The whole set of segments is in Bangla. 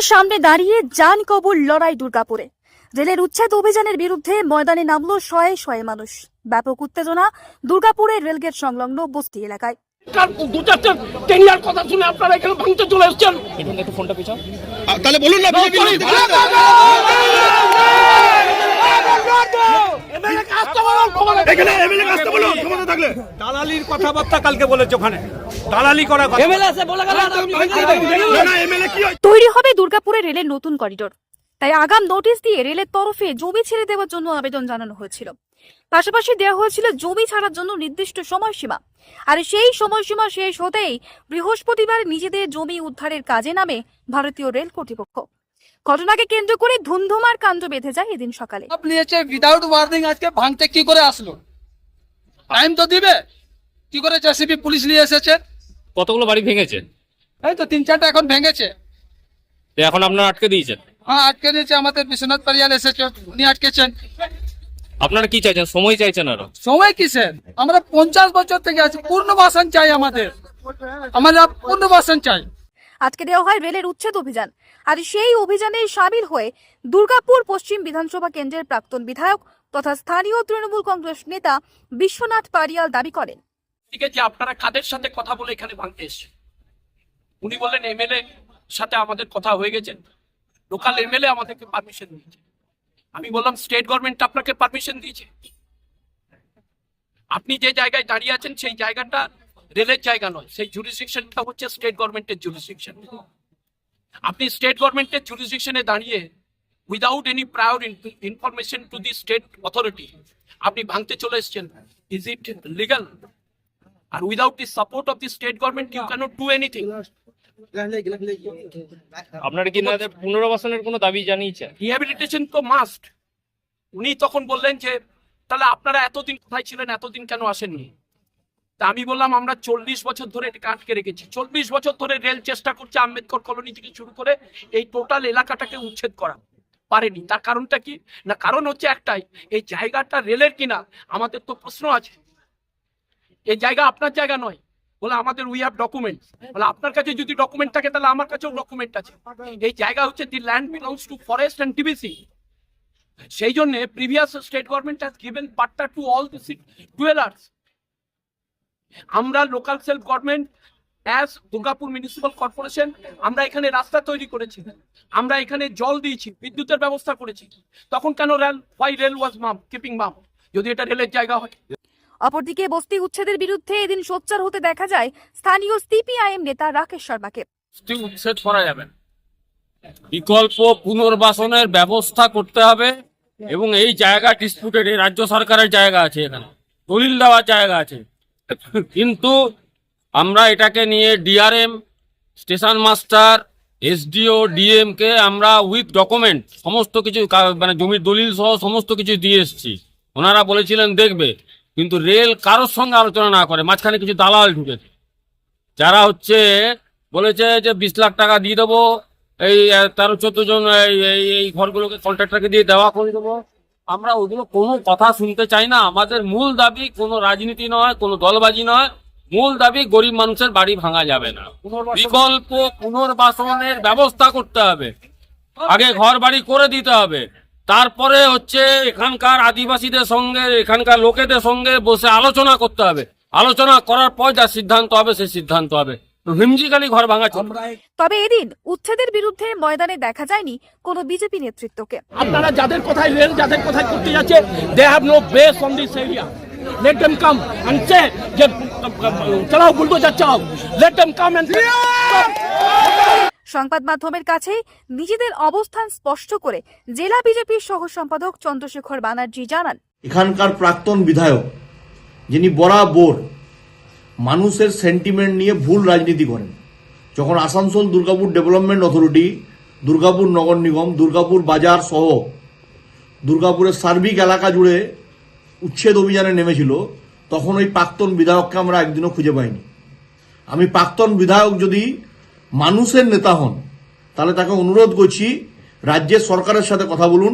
রেলের সামনে দাঁড়িয়ে যান কবুল লড়াই দুর্গাপুরে রেলের উচ্ছেদ অভিযানের বিরুদ্ধে ময়দানে নামলো শয়ে শয়ে মানুষ ব্যাপক উত্তেজনা দুর্গাপুরে রেলগেট সংলগ্ন বস্তি এলাকায় দু চারটে টেনিয়ার কথা শুনে আপনারা এখানে ভাঙতে চলে এসছেন আ, তাহলে বলুন না এখানে এমএলএ আসতে বলুন ক্ষমতা থাকলে। দালালির কথাবার্তা কালকে বলেছে ওখানে। দালালি করা কথা। না না এমএলএ কি তৈরি হবে দুর্গাপুরে রেলের নতুন করিডোর। তাই আগাম নোটিশ দিয়ে রেলের তরফে জমি ছেড়ে দেওয়ার জন্য আবেদন জানানো হয়েছিল। পাশাপাশি দেওয়া হয়েছিল জমি ছাড়ার জন্য নির্দিষ্ট সময়সীমা। আর সেই সময়সীমা শেষ হতেই বৃহস্পতিবার নিজেদের জমি উদ্ধারের কাজে নামে ভারতীয় রেল কর্তৃপক্ষ। ঘটনাকে কেন্দ্র করে ধুমধুমার কাণ্ড বেঁধে যায় এদিন সকালে। নিয়েছে উইদাউট ওয়ার্নিং আজকে ভাঙতে কি করে আসলো? টাইম তো দিবে। কি করে জেসিবি পুলিশ নিয়ে এসেছে? কতগুলো বাড়ি ভেঙেছে? এই তো তিন চারটা এখন ভেঙেছে। তো এখন আপনারা আটকে দিয়েছেন? হ্যাঁ আটকে দিয়েছে। আমাদের বিশ্বনাথ পারিয়াল এসেছে উনি আটকেছেন। আপনারা কি চাইছেন? সময় চাইছেন আরও? সময় কিসের? আমরা পঞ্চাশ বছর থেকে আছি। পূর্ণবাসন চাই আমাদের। আমরা পূর্ণবাসন চাই। আজকে দেওয়া হয় রেলের উচ্ছেদ অভিযান। আর সেই অভিযানে সামিল হয়ে দুর্গাপুর পশ্চিম বিধানসভা কেন্দ্রের প্রাক্তন বিধায়ক তথা স্থানীয় তৃণমূল কংগ্রেস নেতা বিশ্বনাথ পারিয়াল দাবি করেন। ঠিক আছে আপনারা কাদের সাথে কথা বলে এখানে ভাঙতে এসছেন? উনি বললেন এমএলএ সাথে আমাদের কথা হয়ে গেছে। লোকাল এমএলএ আমাদেরকে পারমিশন দিয়েছে। আমি বললাম স্টেট গভর্নমেন্ট আপনাকে পারমিশন দিয়েছে? আপনি যে জায়গায় দাঁড়িয়ে আছেন, সেই জায়গাটা রেলের জায়গা নয় সেই জুরিসডিকশনটা হচ্ছে স্টেট গভর্নমেন্টের জুরিসডিকশন আপনি স্টেট গভর্নমেন্টের জুরিসডিকশনে দাঁড়িয়ে without any prior information to the state authority আপনি ভাঙতে চলে এসছেন। Is it legal R without the support of the state government you can't do anything আপনারা কি না পুনর্বাসনের কোনো দাবি জানিয়েছেন? রিহ্যাবিলিটেশন তো মাস্ট উনি তখন বললেন যে তাহলে আপনারা এতদিন কোথায় ছিলেন এতদিন কেন আসেননি? তা আমি বললাম, আমরা চল্লিশ বছর ধরে এটাকে আটকে রেখেছি। চল্লিশ বছর ধরে রেল চেষ্টা করছে আম্বেদকর কলোনি থেকে শুরু করে এই টোটাল এলাকাটাকে উচ্ছেদ করা। পারেনি। তার কারণটা কি? না, কারণ হচ্ছে একটাই, এই জায়গাটা রেলের কিনা? আমাদের তো প্রশ্ন আছে। এই জায়গা আপনার জায়গা নয়। বলে আমাদের উই হ্যাভ ডকুমেন্ট বলে আপনার কাছে যদি ডকুমেন্ট থাকে, তাহলে আমার কাছেও ডকুমেন্ট আছে। এই জায়গা হচ্ছে the land belongs to forest and TBC সেই জন্য previous state government has given patta to all the dwellers আমরা local self government as Durgapur municipal corporation আমরা এখানে রাস্তা তৈরি করেছি। আমরা এখানে জল দিয়েছি বিদ্যুতের ব্যবস্থা করেছি। তখন কেন rail why rail was mum keeping mum যদি এটা রেলের জায়গা হয়। অপরদিকে বস্তি উচ্ছেদের বিরুদ্ধে এদিন সোচ্চার হতে দেখা যায় স্থানীয় সিপিআইএম নেতা রাকেশ শর্মাকে। বস্তি উচ্ছেদ করা যাবে বিকল্প পুনর্বাসনের ব্যবস্থা করতে হবে এবং এই জায়গা ডিসপুটেড এই রাজ্য সরকারের জায়গা আছে এখানে। দলিল দেওয়ার জায়গা আছে। কিন্তু আমরা এটাকে নিয়ে DRM station master SDO DM কে আমরা উইথ ডকুমেন্ট সমস্ত কিছু মানে জমির দলিল সহ সমস্ত কিছু দিয়ে এসেছি। ওনারা বলেছিলেন, দেখবে। কিন্তু রেল কারোর সঙ্গে আলোচনা না করে, মাঝখানে কিছু দালাল ঢুকেছে। যারা হচ্ছে বলেছে যে, বিশ লাখ টাকা দিয়ে দেবো, এই তেরো, চোদ্দ জন এই এই ঘরগুলোকে কন্ট্রাক্টরকে দিয়ে দেওয়া করে দেবো। আমরা ওগুলো কোনো কথা শুনতে চাই না। আমাদের মূল দাবি কোনো রাজনীতি নয় কোনো দলবাজি নয়। মূল দাবি গরিব মানুষের বাড়ি ভাঙা যাবে না। বিকল্প পুনর্বাসনের ব্যবস্থা করতে হবে। আগে ঘর বাড়ি করে দিতে হবে। তারপরে হচ্ছে এখানকার আদিবাসীদের সঙ্গে এখানকার লোকেদের সঙ্গে বসে আলোচনা করতে হবে। আলোচনা করার পর যা সিদ্ধান্ত হবে সেই সিদ্ধান্ত হবে। হিমজিকালি ঘর ভাঙা তবে এদিন উচ্ছেদের বিরুদ্ধে ময়দানে দেখা যায়নি কোনো বিজেপি নেতৃত্বকে। আপনারা যাদের কথায় রেল যাদের কথায় করতে যাচ্ছে they have no base on this area let them come and say যে চালাও বুলডোজার চালাও লেট দেম কাম এন্ড সংবাদ মাধ্যমের কাছে নিজেদের অবস্থান স্পষ্ট করে জেলা বিজেপির সহ সম্পাদক চন্দ্রশেখর ব্যানার্জি জানান। এখানকার প্রাক্তন বিধায়ক যিনি বরাবর মানুষের সেন্টিমেন্ট নিয়ে ভুল রাজনীতি করেন। যখন আসানসোল দুর্গাপুর ডেভেলপমেন্ট অথরিটি দুর্গাপুর নগর নিগম, দুর্গাপুর বাজার সহ দুর্গাপুরের সার্বিক এলাকা জুড়ে উচ্ছেদ অভিযানে নেমেছিল, তখন ওই প্রাক্তন বিধায়ককে আমরা একদিনও খুঁজে পাইনি। আমি প্রাক্তন বিধায়ক যদি মানুষের নেতা হন, তাহলে তাকে অনুরোধ করছি, রাজ্যের সরকারের সাথে কথা বলুন,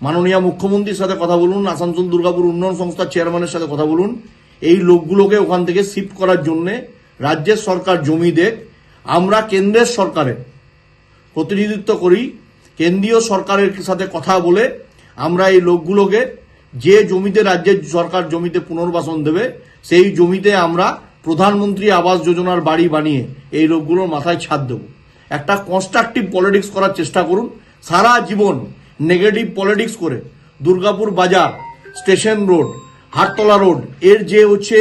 মাননীয় মুখ্যমন্ত্রীর সাথে কথা বলুন, আসানসোল দুর্গাপুর উন্নয়ন সংস্থার চেয়ারম্যানের সাথে কথা বলুন এই লোকগুলোকে ওখান থেকে শিফট করার জন্য রাজ্যের সরকার জমি দেখ আমরা কেন্দ্রের সরকারের প্রতিনিধিত্ব করি, কেন্দ্রীয় সরকারের সাথে কথা বলে আমরা এই লোকগুলোকে যে জমিতে রাজ্যের সরকার জমিতে পুনর্বাসন দেবে, সেই জমিতে আমরা প্রধানমন্ত্রী আবাস যোজনার বাড়ি বানিয়ে এই লোকগুলোর মাথায় ছাদ দেব। একটা কনস্ট্রাকটিভ পলিটিক্স করার চেষ্টা করুন। সারা জীবন নেগেটিভ পলিটিক্স করে দুর্গাপুর বাজার স্টেশন রোড হাটতলা রোড। এর যে হচ্ছে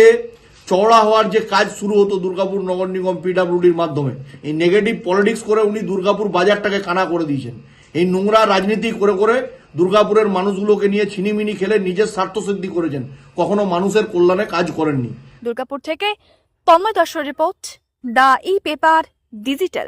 চওড়া হওয়ার যে কাজ শুরু হতো দুর্গাপুর নগর নিগম পিডাব্লিউডির মাধ্যমে, এই নেগেটিভ পলিটিক্স করে উনি দুর্গাপুর বাজারটাকে কানা করে দিয়েছেন। এই নোংরা রাজনীতি করে করে দুর্গাপুরের মানুষগুলোকে নিয়ে ছিনিমিনি খেলে নিজের স্বার্থ সিদ্ধি করেছেন। কখনো মানুষের কল্যাণে কাজ করেননি। দুর্গাপুর থেকে Tanmoy report, the e paper, digital.